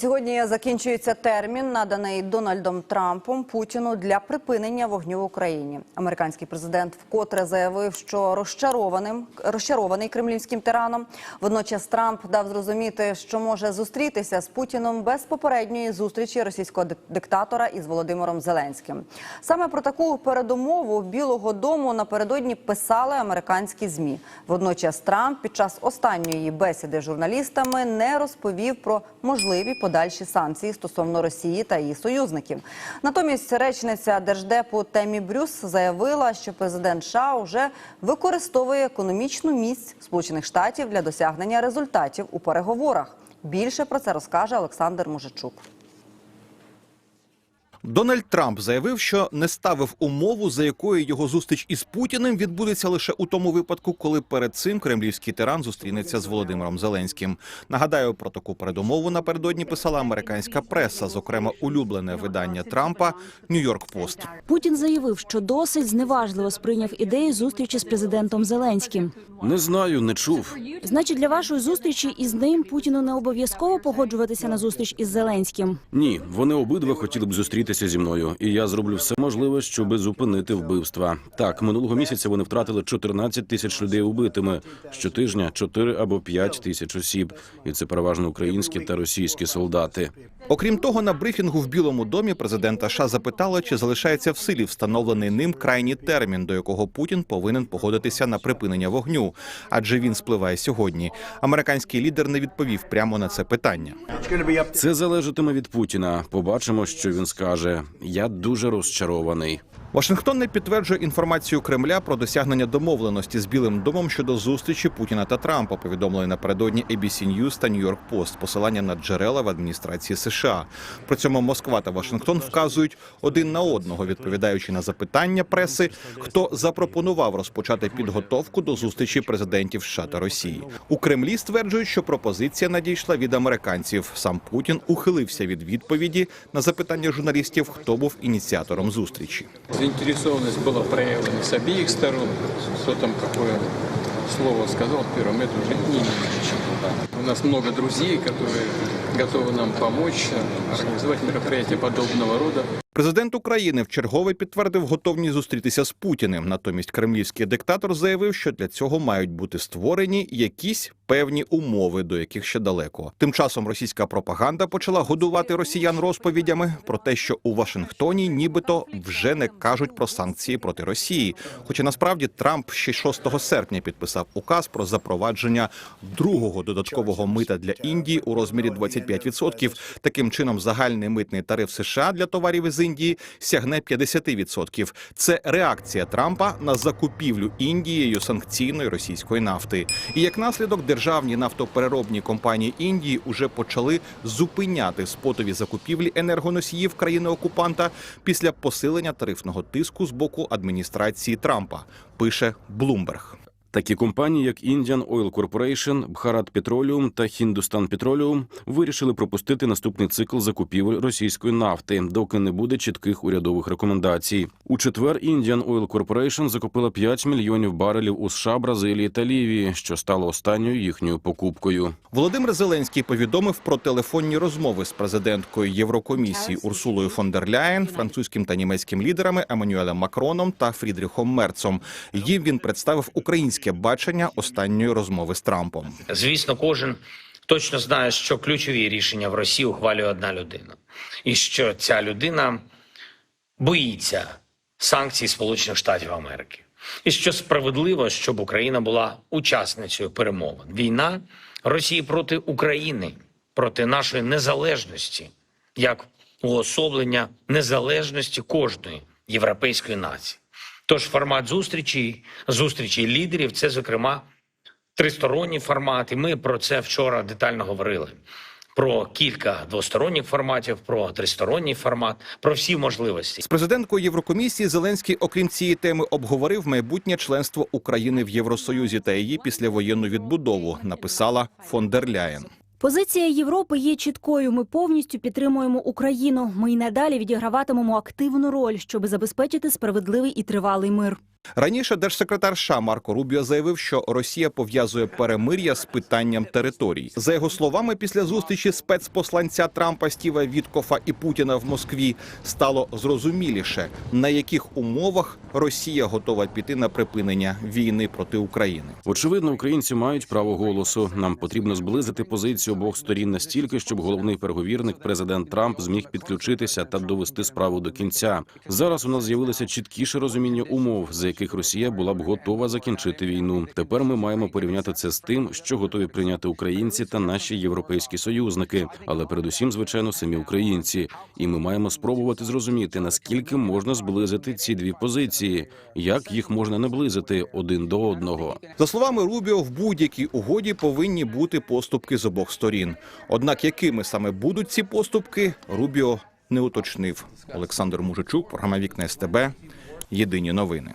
Сьогодні закінчується термін, наданий Дональдом Трампом Путіну для припинення вогню в Україні. Американський президент вкотре заявив, що розчарованим розчарований кремлівським тираном. Водночас Трамп дав зрозуміти, що може зустрітися з Путіном без попередньої зустрічі російського диктатора із Володимиром Зеленським. Саме про таку передумову Білого Дому напередодні писали американські змі. Водночас Трамп під час останньої бесіди з журналістами не розповів про можливі подальші санкції стосовно Росії та її союзників. Натомість речниця держдепу Темі Брюс заявила, що президент США вже використовує економічну місць Сполучених Штатів для досягнення результатів у переговорах. Більше про це розкаже Олександр Мужичук. Дональд Трамп заявив, що не ставив умову, за якою його зустріч із Путіним відбудеться лише у тому випадку, коли перед цим кремлівський тиран зустрінеться з Володимиром Зеленським. Нагадаю, про таку передумову напередодні писала американська преса, зокрема улюблене видання Трампа Нью-Йорк Пост. Путін заявив, що досить зневажливо сприйняв ідею зустрічі з президентом Зеленським. Не знаю, не чув. Значить, для вашої зустрічі із ним Путіну не обов'язково погоджуватися на зустріч із Зеленським. Ні, вони обидва хотіли б зустрітися зі мною, і я зроблю все можливе, щоб зупинити вбивства. Так, минулого місяця вони втратили 14 тисяч людей убитими. Щотижня 4 або 5 тисяч осіб, і це переважно українські та російські солдати. Окрім того, на брифінгу в Білому домі президента США запитали, чи залишається в силі встановлений ним крайній термін, до якого Путін повинен погодитися на припинення вогню, адже він спливає сьогодні. Американський лідер не відповів прямо на це питання. Це залежатиме від Путіна. Побачимо, що він скаже. Я дуже розчарований. Вашингтон не підтверджує інформацію Кремля про досягнення домовленості з Білим домом щодо зустрічі Путіна та Трампа. Повідомили напередодні ABC News та New York Post, посилання на джерела в адміністрації США. При цьому Москва та Вашингтон вказують один на одного, відповідаючи на запитання преси, хто запропонував розпочати підготовку до зустрічі президентів США та Росії. У Кремлі стверджують, що пропозиція надійшла від американців. Сам Путін ухилився від відповіді на запитання журналістів, хто був ініціатором зустрічі Заинтересованность была проявлена с обеих сторон. Кто там какое слово сказал первым, это уже не имеет значения. У нас много друзей, которые готовы нам помочь э, организовать мероприятия подобного рода. Президент України вчергове підтвердив готовність зустрітися з Путіним. Натомість кремлівський диктатор заявив, що для цього мають бути створені якісь певні умови, до яких ще далеко. Тим часом російська пропаганда почала годувати росіян розповідями про те, що у Вашингтоні нібито вже не кажуть про санкції проти Росії. Хоча насправді Трамп ще 6 серпня підписав указ про запровадження другого додаткового мита для Індії у розмірі 25%. Таким чином, загальний митний тариф США для товарів із Індії сягне 50%. Це реакція Трампа на закупівлю Індією санкційної російської нафти. І як наслідок, державні нафтопереробні компанії Індії уже почали зупиняти спотові закупівлі енергоносіїв країни окупанта після посилення тарифного тиску з боку адміністрації Трампа. Пише Bloomberg. Такі компанії, як Indian Oil Corporation, Bharat Petroleum та Hindustan Petroleum вирішили пропустити наступний цикл закупівель російської нафти, доки не буде чітких урядових рекомендацій. У четвер Indian Oil Corporation закупила 5 мільйонів барелів у США, Бразилії та Лівії, що стало останньою їхньою покупкою. Володимир Зеленський повідомив про телефонні розмови з президенткою Єврокомісії Урсулою фон дер Ляєн, французьким та німецьким лідерами Еммануелем Макроном та Фрідріхом Мерцом. Їм він представив українське бачення останньої розмови з Трампом. Звісно, кожен точно знає, що ключові рішення в Росії ухвалює одна людина, і що ця людина боїться санкцій Сполучених Штатів Америки, і що справедливо, щоб Україна була учасницею перемовин. Війна Росії проти України, проти нашої незалежності, як уособлення незалежності кожної європейської нації. Тож формат зустрічі, зустрічі лідерів, це зокрема тристоронній формат, і ми про це вчора детально говорили. Про кілька двосторонніх форматів, про тристоронній формат, про всі можливості. З президенткою Єврокомісії Зеленський, окрім цієї теми, обговорив майбутнє членство України в Євросоюзі та її післявоєнну відбудову. Написала фон дер Ляєн. Позиція Європи є чіткою. Ми повністю підтримуємо Україну. Ми й надалі відіграватимемо активну роль, щоб забезпечити справедливий і тривалий мир. Раніше держсекретар США Марко Рубіо заявив, що Росія пов'язує перемир'я з питанням територій. За його словами, після зустрічі спецпосланця Трампа Стіва Віткофа і Путіна в Москві стало зрозуміліше, на яких умовах Росія готова піти на припинення війни проти України. Очевидно, українці мають право голосу. Нам потрібно зблизити позицію обох сторін настільки, щоб головний переговірник президент Трамп зміг підключитися та довести справу до кінця. Зараз у нас з'явилося чіткіше розуміння умов, яких Росія була б готова закінчити війну. Тепер ми маємо порівняти це з тим, що готові прийняти українці та наші європейські союзники, але передусім, звичайно, самі українці. І ми маємо спробувати зрозуміти, наскільки можна зблизити ці дві позиції, як їх можна наблизити один до одного. За словами Рубіо, в будь-якій угоді повинні бути поступки з обох сторін. Однак, якими саме будуть ці поступки, Рубіо не уточнив. Олександр Мужичук, програма Вікна СТБ. Єдині новини.